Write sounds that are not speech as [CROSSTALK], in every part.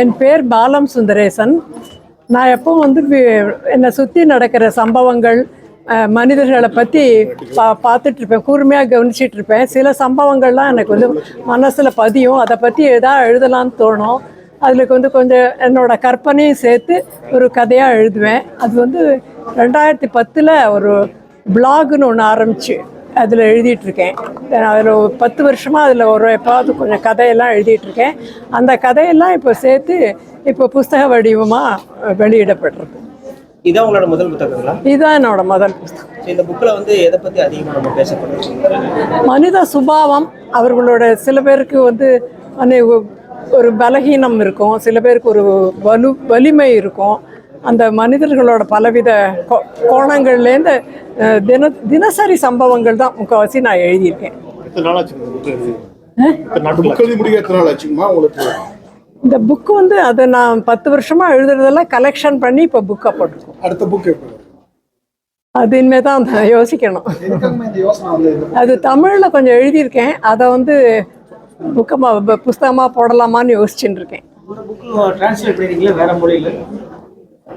என் பேர் பாலம் சுந்தரேசன். நான் எப்பவும் வந்து என்னை சுற்றி நடக்கிற சம்பவங்கள் மனிதர்களை பற்றி பா பார்த்துட்டு இருப்பேன் கூர்மையாக கவனிச்சிட்டு இருப்பேன் சில சம்பவங்கள்லாம் எனக்கு வந்து மனசில் பதியும். அதை பற்றி எதாவது எழுதலாம்னு தோணும். அதில் வந்து கொஞ்சம் என்னோட கற்பனையும் சேர்த்து ஒரு கதையாக எழுதுவேன். அது வந்து ரெண்டாயிரத்தி பத்தில் ஒரு பிளாக்னு ஒன்று ஆரம்பிச்சு. அதில் எழுதிட்டுருக்கேன். அதில் ஒரு பத்து வருஷமாக அதில் ஒரு எப்பாவது கொஞ்சம் கதையெல்லாம் எழுதிட்டுருக்கேன். அந்த கதையெல்லாம் இப்போ சேர்த்து இப்போ புஸ்தக வடிவமாக வெளியிடப்படுறது இதான் உங்களோட முதல் புத்தகங்களா? இதுதான் என்னோட முதல் புஸ்தகம் So, இந்த புக்கில் வந்து எதை பற்றி அதிகமாக நம்ம பேசப்படுறோம் மனித சுபாவம் அவர்களோட சில பேருக்கு வந்து வந்து ஒரு பலகீனம் இருக்கும் சில பேருக்கு ஒரு வலு வலிமை இருக்கும். அந்த மனிதர்களோட பலவித கோ- கோணங்கள்லேருந்து தின தினசரி சம்பவங்கள் தான் முக்கால்வாசி நான் எழுதியிருக்கேன். எத்தனை நாள் ஆச்சு இந்த புக்கு வந்து அதை நான் பத்து வருஷமாக எழுதுறதெல்லாம் கலெக்ஷன் பண்ணி இப்போ புக்காக போட்டிருக்கோம். அடுத்த புக் எப்போ? அது இனிமே தான் யோசிக்கணும். இந்த யோசனை வந்து? இந்த அது தமிழில் கொஞ்சம் எழுதியிருக்கேன். அதை வந்து புக்கமாக புஸ்தகமாக போடலாமான்னு யோசிச்சுட்டு இருக்கேன்.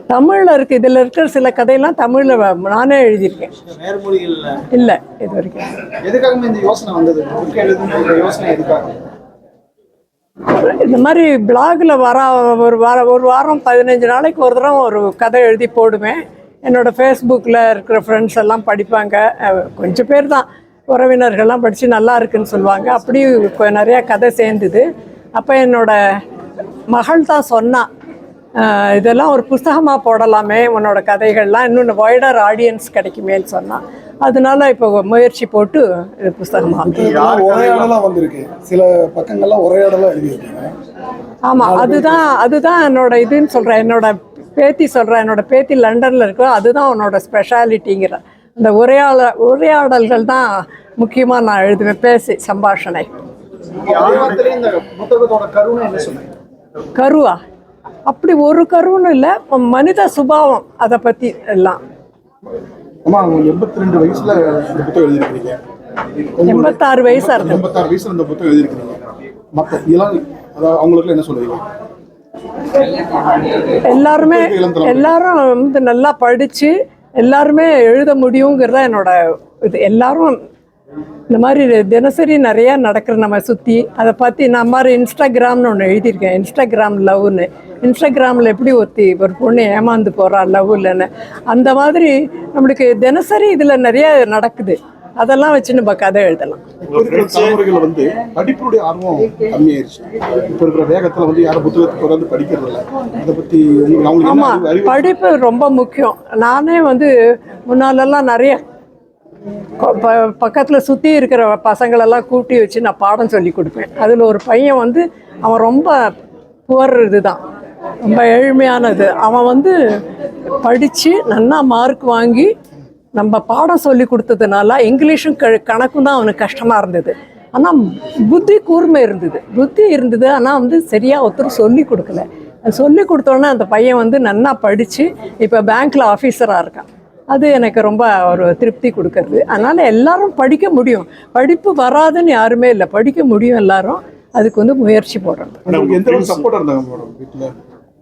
தமிழில் இருக்கு இதில் இருக்கிற சில கதையெல்லாம் தமிழில் நானே எழுதியிருக்கேன். இல்லை இது வரைக்கும். எதுக்காக இந்த யோசனை வந்தது? இந்த யோசனை எதுக்காக? இந்த மாதிரி பிளாகில் வர ஒரு வாரம் ஒரு வாரம் பதினஞ்சு நாளைக்கு ஒரு தடவை ஒரு கதை எழுதி போடுவேன். என்னோட ஃபேஸ்புக்கில் இருக்கிற ஃப்ரெண்ட்ஸ் எல்லாம் படிப்பாங்க. கொஞ்சம் பேர் தான். உறவினர்கள்லாம் படித்து நல்லா இருக்குன்னு சொல்லுவாங்க. அப்படி கொ- நிறையா கதை சேர்ந்துது. அப்போ என்னோட மகள் தான் சொன்னா அஹ் இதெல்லாம் ஒரு புஸ்தகமாக போடலாமே உன்னோட கதைகள்லாம். இன்னொன்று வைடர் ஆடியன்ஸ் கிடைக்குமேன்னு சொன்னான் அதனால இப்போ முயற்சி போட்டு இது புஸ்தகமாக யார் உரையாடலா வந்திருக்கு. சில பக்கங்கள்லாம் உரையாடலா எழுதியிருக்கீங்க. ஆமாம் அதுதான் அதுதான் என்னோட இதுன்னு சொல்கிறேன் என்னோட பேத்தி சொல்கிறேன் என்னோட பேத்தி லண்டனில் இருக்கோ. அதுதான் உன்னோட ஸ்பெஷாலிட்டிங்கிற அந்த உரையாட உரையாடல்கள் தான் முக்கியமாக நான் எழுதுவேன். பேசி சம்பாஷணை. கருவா? அப்படி ஒரு கருன்னு இல்லை மனித சுபாவம் அதை பற்றி எல்லாம். அம்மா அவங்க எண்பத்தி ரெண்டு வயசுல இந்த புத்தகம் எழுதியிருக்கீங்க. எண்பத்தாறு வயசாக இருக்கு. எண்பத்தாறு வயசுல இந்த புத்தகம் எழுதியிருக்கீங்க. மற்ற இளம் அதாவது அவங்களுக்கு என்ன சொல்லுவீங்க? எல்லாருமே. எல்லாரும் வந்து நல்லா படித்து எல்லாருமே எழுத முடியுங்கிறத என்னோட இது. எல்லாரும் இந்த மாதிரி தினசரி நிறைய நடக்கிற நம்ம சுற்றி அதை பற்றி நான் மாதிரி இன்ஸ்டாகிராம்னு ஒன்று எழுதியிருக்கேன். இன்ஸ்டாகிராம் லவ்னு. இன்ஸ்டாகிராமில் எப்படி ஒருத்தி ஒரு பொண்ணு ஏமாந்து போகிறா லவ் இல்லைன்னு. அந்த மாதிரி நம்மளுக்கு தினசரி இதில் நிறைய நடக்குது. அதெல்லாம் வச்சு நம்ம கதை எழுதலாம். தலைமுறைகள் வந்து படிப்புடைய ஆர்வம் கம்மியாயிருச்சு. இப்போ இருக்கிற வேகத்துல வந்து யாரும் புத்தகத்தை தொடர்ந்து படிக்கிறது இல்லை. அதை என்ன ஆமாம் படிப்பு ரொம்ப முக்கியம். நானே வந்து முன்னாலெல்லாம் நிறைய பக்கத்தில் சுற்றி இருக்கிற பசங்களெல்லாம் கூட்டி வச்சு நான் பாடம் சொல்லி கொடுப்பேன். அதில் ஒரு பையன் வந்து அவன் ரொம்ப புவர் இதுதான். ரொம்ப ஏழ்மையானது. அவன் வந்து படித்து நல்லா மார்க் வாங்கி நம்ம பாடம் சொல்லி கொடுத்ததுனால இங்கிலீஷும் க கணக்கும் தான் அவனுக்கு கஷ்டமாக இருந்தது. ஆனால் புத்தி கூர்மை இருந்தது. புத்தி இருந்தது ஆனால் வந்து சரியாக ஒருத்தர் சொல்லி கொடுக்கல. சொல்லி கொடுத்தோன்னே அந்த பையன் வந்து நல்லா படித்து இப்போ பேங்க்கில் ஆஃபீஸராக இருக்கான். அது எனக்கு ரொம்ப ஒரு திருப்தி கொடுக்கறது. அதனால் எல்லாரும் படிக்க முடியும். படிப்பு வராதுன்னு யாருமே இல்லை. படிக்க முடியும் எல்லாரும். அதுக்கு வந்து முயற்சி மேடம்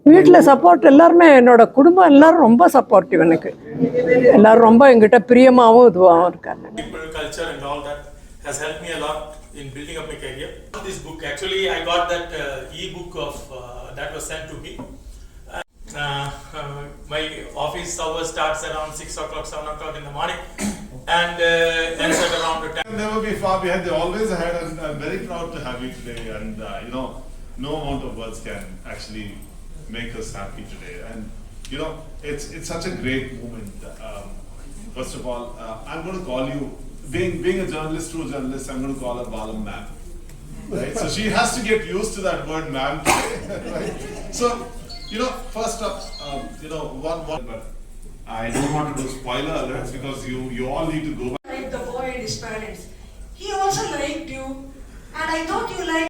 வீட்டுல சப்போர்ட் எல்லாருமே என்னோட குடும்பம் எல்லாரும் ரொம்ப சப்போர்ட்டிவ் எனக்கு. எல்லாரும் ரொம்ப எங்கிட்ட பிரியமாகவும் இதுவாகவும் இருக்காங்க. People culture and all that has helped me a lot in building up my career. This book actually I got that uh, e-book of uh, that was sent to me. Uh, uh, my office hours starts around six o'clock, seven o'clock in the morning, and uh, ends at around ten. never be far behind. They always ahead, and I'm very proud to have you today. And uh, you know, no amount of words can actually make us happy today. And you know, it's it's such a great moment. Um, first of all, uh, I'm going to call you, being being a journalist, true journalist, I'm going to call her Balam ma'am. Right? So she has to get used to that word ma'am [LAUGHS] right? So, you know, first up, um, you know, one one, but I don't want to do spoiler alerts because you you all need to go back. liked the boy and his parents. He also liked you, and I thought you liked.